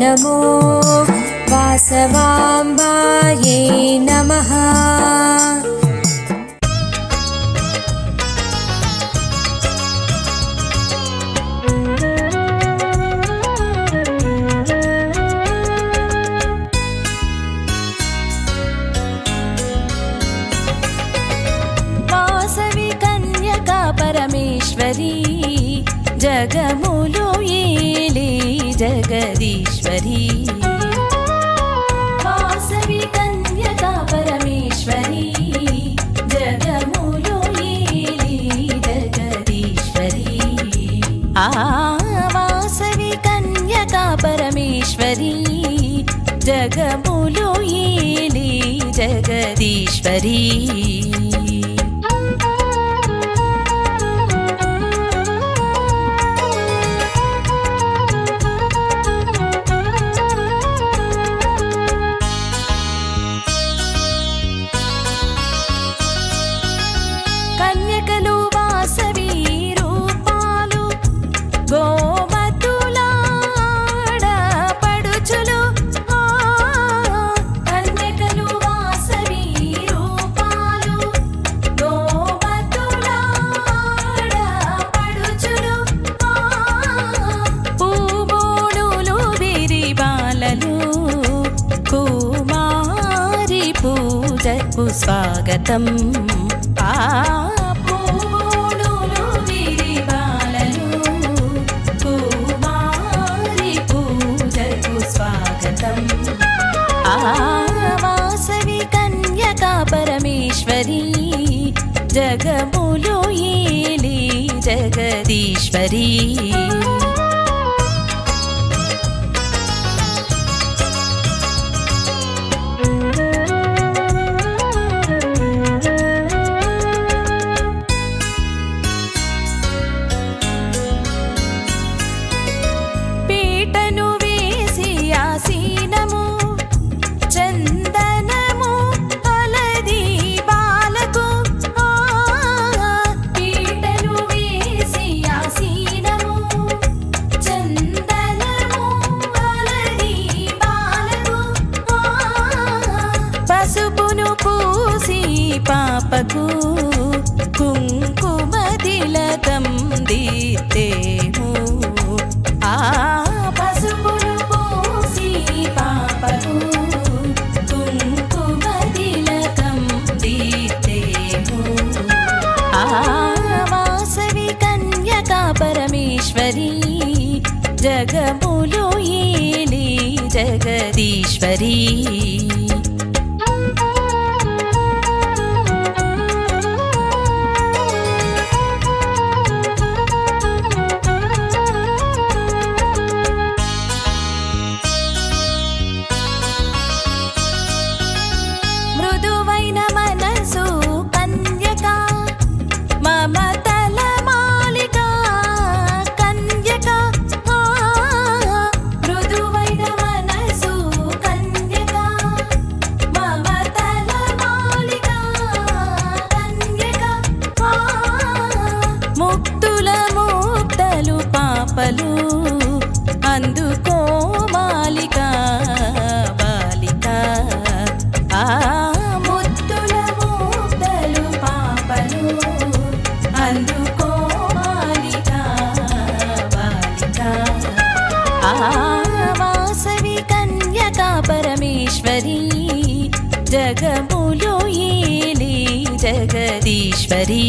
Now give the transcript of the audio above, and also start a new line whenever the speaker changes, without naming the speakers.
नमो वासवाम्बायै नमः
परमेश्वरी जगमो పరమేశ్వరి జగములు ఏలే జగదీశ్వరి వాసవి కన్యకా పరమేశ్వరి జగములు ఏలే జగదీశ్వరి ఆ వాసవి పూజకు స్వాగతం. ఆ వాసవి కన్యకా పరమేశ్వరీ జగములు ఏలి జగదీశ్వరీ. పాపకు కుంకుమ తిలకం ఆ పసుపును పూసి పాపకు కుంకుమ తిలకం ఆ వాసవి కన్యకా పరమేశ్వరి జగములు ఏలి జగదీశ్వరీ. పాపలు అందుకో మాలిక బాలిక. ఆ ముత్తుల ముద్దలు పాపలు అందుకో మాలిక బాలిక. ఆ వాసవి కన్యకా పరమేశ్వరి జగములు ఏలి జగదీశ్వరి.